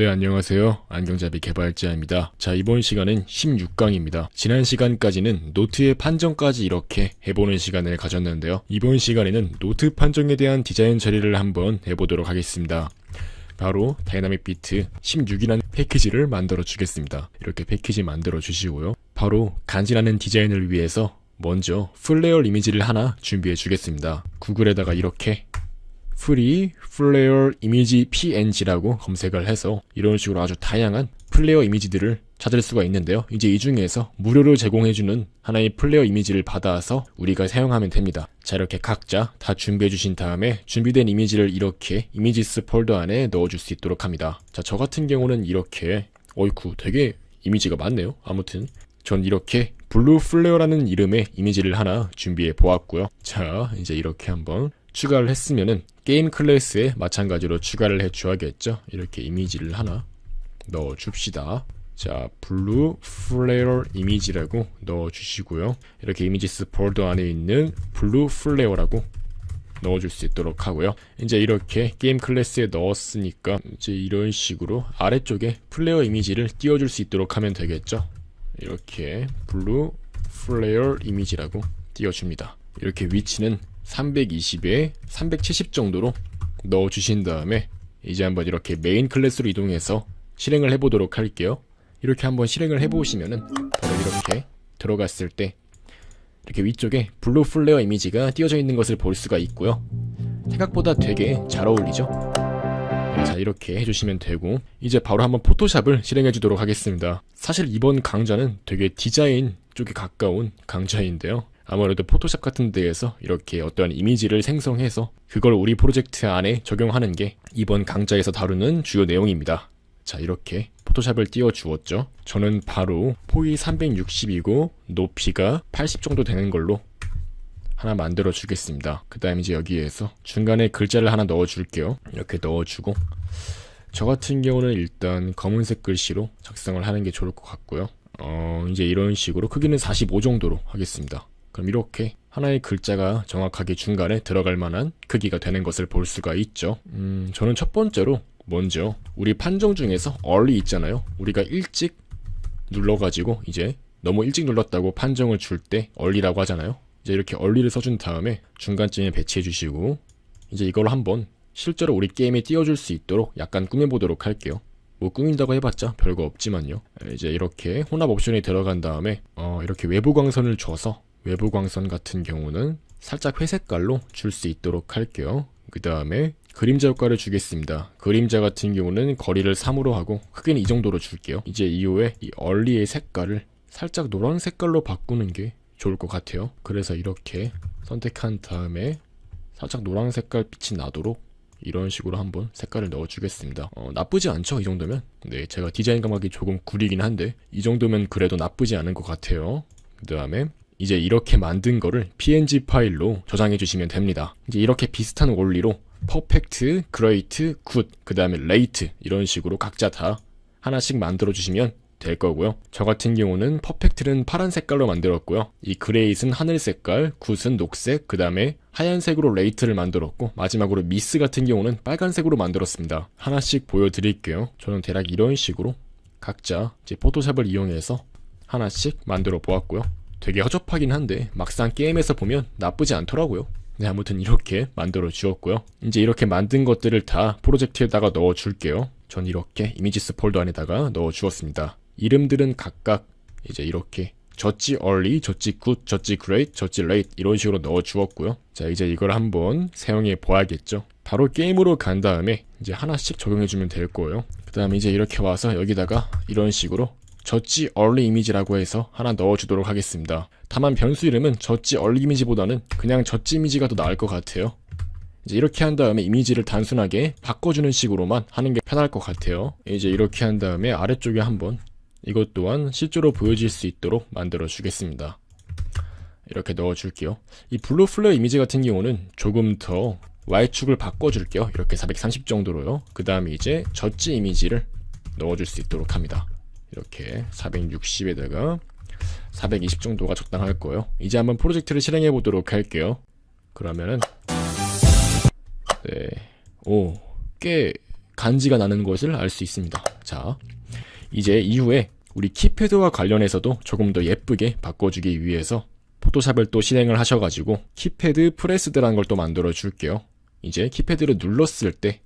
네, 안녕하세요. 안경잡이 개발자입니다. 자, 이번 시간은 16강입니다. 지난 시간까지는 노트의 판정까지 이렇게 해보는 시간을 가졌는데요. 이번 시간에는 노트 판정에 대한 디자인 처리를 한번 해보도록 하겠습니다. 바로 다이나믹 비트 16이라는 패키지를 만들어 주겠습니다. 이렇게 패키지 만들어 주시고요. 바로 간지나는 디자인을 위해서 먼저 플레어 이미지를 하나 준비해 주겠습니다. 구글에다가 이렇게 프리 플레어 이미지 png라고 검색을 해서 이런 식으로 아주 다양한 플레어 이미지들을 찾을 수가 있는데요. 이제 이 중에서 무료로 제공해주는 하나의 플레어 이미지를 받아서 우리가 사용하면 됩니다. 자, 이렇게 각자 다 준비해 주신 다음에 준비된 이미지를 이렇게 이미지스 폴더 안에 넣어줄 수 있도록 합니다. 자, 저 같은 경우는 이렇게 어이쿠 되게 이미지가 많네요. 아무튼 전 이렇게 블루 플레어라는 이름의 이미지를 하나 준비해 보았고요. 자, 이제 이렇게 한번 추가를 했으면은 게임 클래스에 마찬가지로 추가를 해 줘야겠죠. 이렇게 이미지를 하나 넣어 줍시다. 자, 블루 플레어 이미지라고 넣어 주시고요. 이렇게 이미지스 폴더 안에 있는 블루 플레어라고 넣어줄 수 있도록 하고요. 이제 이렇게 게임 클래스에 넣었으니까 이제 이런 식으로 아래쪽에 플레어 이미지를 띄워줄 수 있도록 하면 되겠죠. 이렇게 블루 플레어 이미지라고 띄워줍니다. 이렇게 위치는 320에 370 정도로 넣어주신 다음에 이제 한번 이렇게 메인 클래스로 이동해서 실행을 해보도록 할게요. 이렇게 한번 실행을 해보시면은 바로 이렇게 들어갔을 때 이렇게 위쪽에 블루 플레어 이미지가 띄워져 있는 것을 볼 수가 있고요. 생각보다 되게 잘 어울리죠? 네, 자 이렇게 해주시면 되고 이제 바로 한번 포토샵을 실행해 주도록 하겠습니다. 사실 이번 강좌는 되게 디자인 쪽에 가까운 강좌인데요. 아무래도 포토샵 같은 데에서 이렇게 어떠한 이미지를 생성해서 그걸 우리 프로젝트 안에 적용하는 게 이번 강좌에서 다루는 주요 내용입니다. 자 이렇게 포토샵을 띄워 주었죠. 저는 바로 폭이 360이고 높이가 80 정도 되는 걸로 하나 만들어 주겠습니다. 그 다음 이제 여기에서 중간에 글자를 하나 넣어 줄게요. 이렇게 넣어 주고 저 같은 경우는 일단 검은색 글씨로 작성을 하는 게 좋을 것 같고요. 어, 이제 이런 식으로 크기는 45 정도로 하겠습니다. 그럼 이렇게 하나의 글자가 정확하게 중간에 들어갈 만한 크기가 되는 것을 볼 수가 있죠. 음, 저는 첫 번째로 먼저 우리 판정 중에서 early 있잖아요. 우리가 일찍 눌러가지고 이제 너무 일찍 눌렀다고 판정을 줄 때 early라고 하잖아요. 이제 이렇게 early를 써준 다음에 중간쯤에 배치해 주시고 이제 이걸 한번 실제로 우리 게임에 띄워줄 수 있도록 약간 꾸며보도록 할게요. 뭐 꾸민다고 해봤자 별거 없지만요. 이제 이렇게 혼합 옵션이 들어간 다음에 어, 이렇게 외부 광선을 줘서 외부 광선 같은 경우는 살짝 회색깔로 줄 수 있도록 할게요. 그 다음에 그림자 효과를 주겠습니다. 그림자 같은 경우는 거리를 3으로 하고 크기는 이 정도로 줄게요. 이제 이후에 이 얼리의 색깔을 살짝 노란 색깔로 바꾸는 게 좋을 것 같아요. 그래서 이렇게 선택한 다음에 살짝 노란 색깔 빛이 나도록 이런 식으로 한번 색깔을 넣어주겠습니다. 어, 나쁘지 않죠? 이 정도면? 네, 제가 디자인 감각이 조금 구리긴 한데 이 정도면 그래도 나쁘지 않은 것 같아요. 그 다음에 이제 이렇게 만든 거를 png 파일로 저장해 주시면 됩니다. 이제 이렇게 비슷한 원리로 퍼펙트, 그레이트, 굿, 그 다음에 레이트 이런 식으로 각자 다 하나씩 만들어 주시면 될 거고요. 저 같은 경우는 퍼펙트는 파란 색깔로 만들었고요. 이 그레이트는 하늘 색깔, 굿은 녹색, 그 다음에 하얀색으로 레이트를 만들었고 마지막으로 미스 같은 경우는 빨간색으로 만들었습니다. 하나씩 보여드릴게요. 저는 대략 이런 식으로 각자 이제 포토샵을 이용해서 하나씩 만들어 보았고요. 되게 허접하긴 한데 막상 게임에서 보면 나쁘지 않더라고요. 네, 아무튼 이렇게 만들어 주었고요. 이제 이렇게 만든 것들을 다 프로젝트에다가 넣어 줄게요. 전 이렇게 이미지스 폴더 안에다가 넣어 주었습니다. 이름들은 각각 이제 이렇게 저지 early, 저지 good, 저지 great, 저지 late 이런 식으로 넣어 주었고요. 자, 이제 이걸 한번 사용해 보아야겠죠. 바로 게임으로 간 다음에 이제 하나씩 적용해 주면 될 거예요. 그 다음에 이제 이렇게 와서 여기다가 이런 식으로 저지 early 이미지라고 해서 하나 넣어 주도록 하겠습니다. 다만 변수 이름은 저지 early 이미지보다는 그냥 저지 이미지가 더 나을 것 같아요. 이제 이렇게 한 다음에 이미지를 단순하게 바꿔주는 식으로만 하는 게 편할 것 같아요. 이제 이렇게 한 다음에 아래쪽에 한번 이것 또한 실제로 보여질 수 있도록 만들어 주겠습니다. 이렇게 넣어 줄게요. 이 블루 플레어 이미지 같은 경우는 조금 더 Y축을 바꿔줄게요. 이렇게 430 정도로요. 그 다음에 이제 저지 이미지를 넣어줄 수 있도록 합니다. 이렇게 460에다가 420 정도가 적당할 거예요. 이제 한번 프로젝트를 실행해 보도록 할게요. 그러면은 네, 오, 꽤 간지가 나는 것을 알 수 있습니다. 자, 이제 이후에 우리 키패드와 관련해서도 조금 더 예쁘게 바꿔주기 위해서 포토샵을 또 실행을 하셔가지고 키패드 프레스드라는 걸 또 만들어 줄게요. 이제 키패드를 눌렀을 때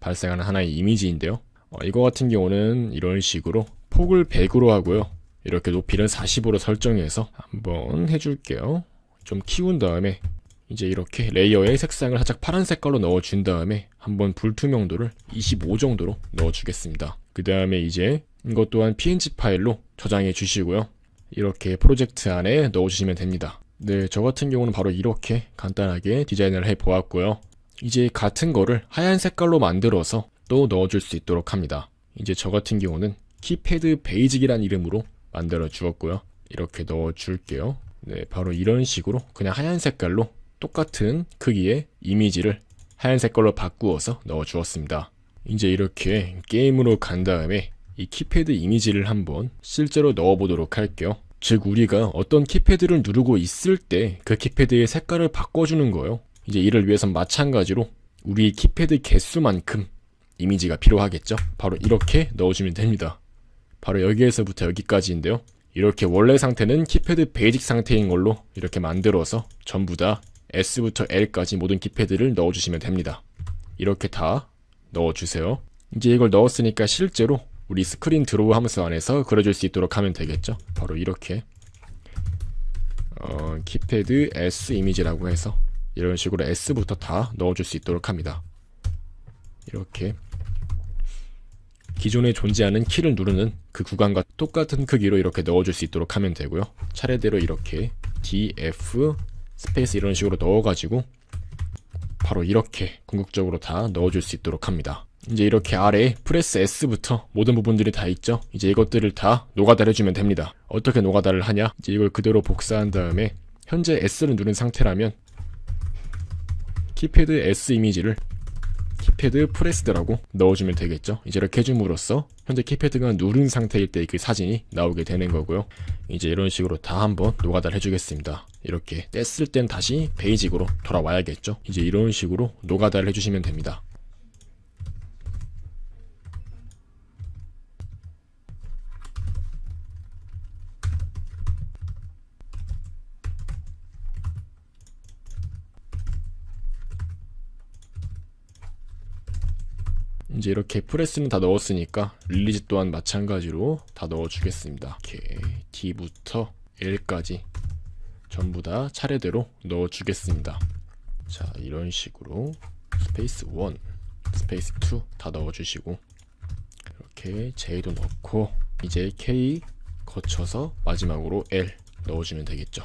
발생하는 하나의 이미지인데요. 어, 이거 같은 경우는 이런 식으로 폭을 100으로 하고요. 이렇게 높이를 40으로 설정해서 한번 해줄게요. 좀 키운 다음에 이제 이렇게 레이어에 색상을 살짝 파란 색깔로 넣어준 다음에 한번 불투명도를 25 정도로 넣어주겠습니다. 그 다음에 이제 이것 또한 png 파일로 저장해 주시고요. 이렇게 프로젝트 안에 넣어주시면 됩니다. 네, 저 같은 경우는 바로 이렇게 간단하게 디자인을 해 보았고요. 이제 같은 거를 하얀 색깔로 만들어서 또 넣어줄 수 있도록 합니다. 이제 저 같은 경우는 키패드 베이직이란 이름으로 만들어 주었고요. 이렇게 넣어 줄게요. 네, 바로 이런 식으로 그냥 하얀 색깔로 똑같은 크기의 이미지를 하얀 색깔로 바꾸어서 넣어 주었습니다. 이제 이렇게 게임으로 간 다음에 이 키패드 이미지를 한번 실제로 넣어 보도록 할게요. 즉 우리가 어떤 키패드를 누르고 있을 때 그 키패드의 색깔을 바꿔주는 거예요. 이제 이를 위해선 마찬가지로 우리 키패드 개수만큼 이미지가 필요하겠죠. 바로 이렇게 넣어주면 됩니다. 바로 여기에서부터 여기까지인데요. 이렇게 원래 상태는 키패드 베이직 상태인 걸로 이렇게 만들어서 전부 다 S부터 L까지 모든 키패드를 넣어주시면 됩니다. 이렇게 다 넣어주세요. 이제 이걸 넣었으니까 실제로 우리 스크린 드로우 함수 안에서 그려줄 수 있도록 하면 되겠죠. 바로 이렇게 어, 키패드 S 이미지라고 해서 이런 식으로 S부터 다 넣어줄 수 있도록 합니다. 이렇게 기존에 존재하는 키를 누르는 그 구간과 똑같은 크기로 이렇게 넣어줄 수 있도록 하면 되고요. 차례대로 이렇게 D, F, 스페이스 이런 식으로 넣어가지고 바로 이렇게 궁극적으로 다 넣어줄 수 있도록 합니다. 이제 이렇게 아래에 프레스 S부터 모든 부분들이 다 있죠. 이제 이것들을 다 노가다를 해주면 됩니다. 어떻게 노가다를 하냐? 이제 이걸 그대로 복사한 다음에 현재 S를 누른 상태라면 키패드 S 이미지를 키패드 프레스드라고 넣어주면 되겠죠. 이제 이렇게 해줌으로써 현재 키패드가 누른 상태일 때 그 사진이 나오게 되는 거고요. 이제 이런 식으로 다 한번 노가다를 해주겠습니다. 이렇게 뗐을 땐 다시 베이직으로 돌아와야겠죠. 이제 이런 식으로 노가다를 해주시면 됩니다. 이제 이렇게 프레스는 다 넣었으니까 릴리즈 또한 마찬가지로 다 넣어주겠습니다. 이렇게 D부터 L까지 전부 다 차례대로 넣어주겠습니다. 자 이런 식으로 스페이스 1, 스페이스 2 다 넣어주시고 이렇게 J도 넣고 이제 K 거쳐서 마지막으로 L 넣어주면 되겠죠.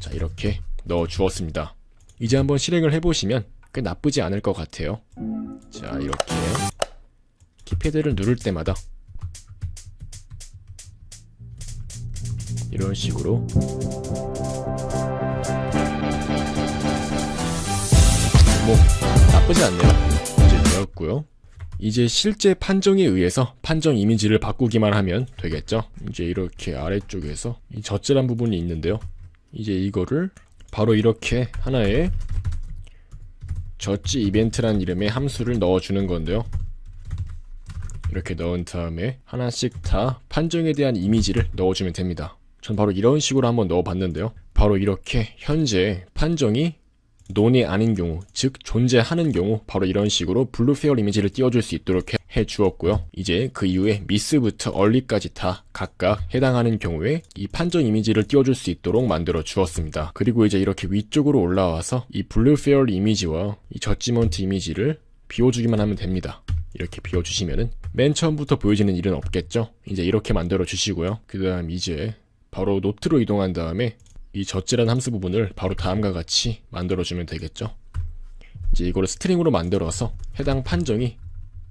자 이렇게 넣어주었습니다. 이제 한번 실행을 해보시면 꽤 나쁘지 않을 것 같아요. 자 이렇게 키패드를 누를 때마다 이런 식으로 뭐 나쁘지 않네요. 이제 되었고요. 이제 실제 판정에 의해서 판정 이미지를 바꾸기만 하면 되겠죠. 이제 이렇게 아래쪽에서 이 젖질한 부분이 있는데요. 이제 이거를 바로 이렇게 하나의 저지 이벤트란 이름의 함수를 넣어주는 건데요. 이렇게 넣은 다음에 하나씩 다 판정에 대한 이미지를 넣어주면 됩니다. 전 바로 이런 식으로 한번 넣어봤는데요. 바로 이렇게 현재 판정이 논이 아닌 경우, 즉 존재하는 경우 바로 이런 식으로 블루 페어 이미지를 띄워줄 수 있도록 해, 해 주었고요. 이제 그 이후에 미스부터 얼리까지 다 각각 해당하는 경우에 이 판정 이미지를 띄워줄 수 있도록 만들어 주었습니다. 그리고 이제 이렇게 위쪽으로 올라와서 이 블루 페어 이미지와 이 저지먼트 이미지를 비워주기만 하면 됩니다. 이렇게 비워주시면은 맨 처음부터 보여지는 일은 없겠죠? 이제 이렇게 만들어 주시고요. 그 다음 이제 바로 노트로 이동한 다음에 이 젖질한 함수 부분을 바로 다음과 같이 만들어주면 되겠죠. 이제 이거를 스트링으로 만들어서 해당 판정이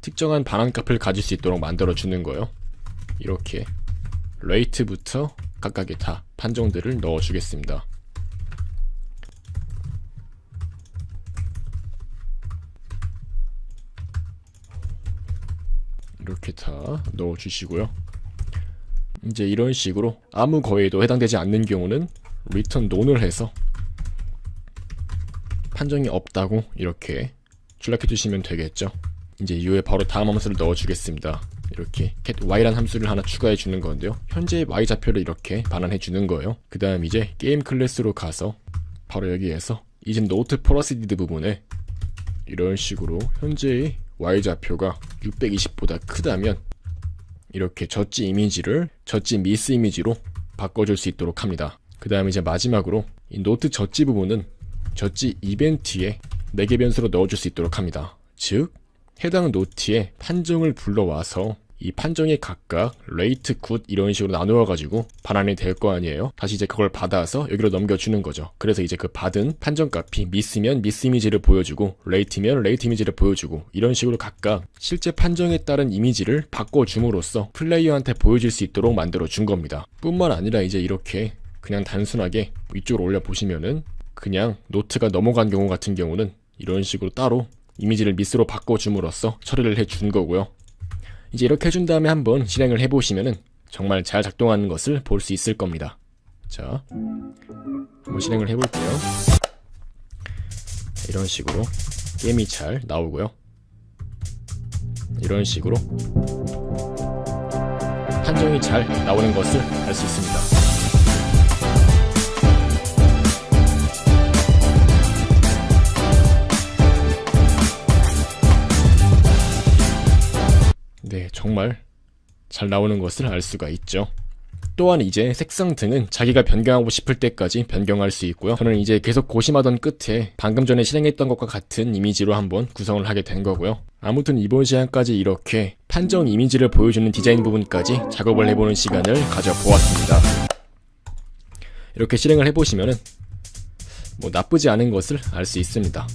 특정한 반환값을 가질 수 있도록 만들어주는 거예요. 이렇게 레이트부터 각각의 다 판정들을 넣어주겠습니다. 이렇게 다 넣어주시고요. 이제 이런 식으로 아무 거에도 해당되지 않는 경우는 리턴 논을 해서 판정이 없다고 이렇게 출력해 주시면 되겠죠. 이제 이후에 바로 다음 함수를 넣어 주겠습니다. 이렇게 get y란 함수를 하나 추가해 주는 건데요. 현재 y 좌표를 이렇게 반환해 주는 거예요. 그 다음 이제 게임 클래스로 가서 바로 여기에서 이제 노트 프로시디드 부분에 이런 식으로 현재의 y 좌표가 620보다 크다면 이렇게 젖지 이미지를 젖지 미스 이미지로 바꿔줄 수 있도록 합니다. 그 다음 이제 마지막으로 이 노트 젖지 부분은 젖지 이벤트에 4개 변수로 넣어줄 수 있도록 합니다. 즉 해당 노트에 판정을 불러와서 이 판정에 각각 레이트 굿 이런 식으로 나누어 가지고 반환이 될 거 아니에요. 다시 이제 그걸 받아서 여기로 넘겨주는 거죠. 그래서 이제 그 받은 판정값이 미스면 미스 이미지를 보여주고 레이트면 레이트 이미지를 보여주고 이런 식으로 각각 실제 판정에 따른 이미지를 바꿔줌으로써 플레이어한테 보여질 수 있도록 만들어 준 겁니다. 뿐만 아니라 이제 이렇게 그냥 단순하게 위쪽으로 올려 보시면은 그냥 노트가 넘어간 경우 같은 경우는 이런 식으로 따로 이미지를 미스로 바꿔줌으로써 처리를 해 준 거고요. 이제 이렇게 해준 다음에 한번 실행을 해보시면은 정말 잘 작동하는 것을 볼 수 있을 겁니다. 자, 한번 실행을 해볼게요. 이런 식으로 게임이 잘 나오고요. 이런 식으로 판정이 잘 나오는 것을 알 수 있습니다. 네, 정말 잘 나오는 것을 알 수가 있죠. 또한 이제 색상 등은 자기가 변경하고 싶을 때까지 변경할 수 있고요. 저는 이제 계속 고심하던 끝에 방금 전에 실행했던 것과 같은 이미지로 한번 구성을 하게 된 거고요. 아무튼 이번 시간까지 이렇게 판정 이미지를 보여주는 디자인 부분까지 작업을 해보는 시간을 가져보았습니다. 이렇게 실행을 해보시면은 뭐 나쁘지 않은 것을 알 수 있습니다.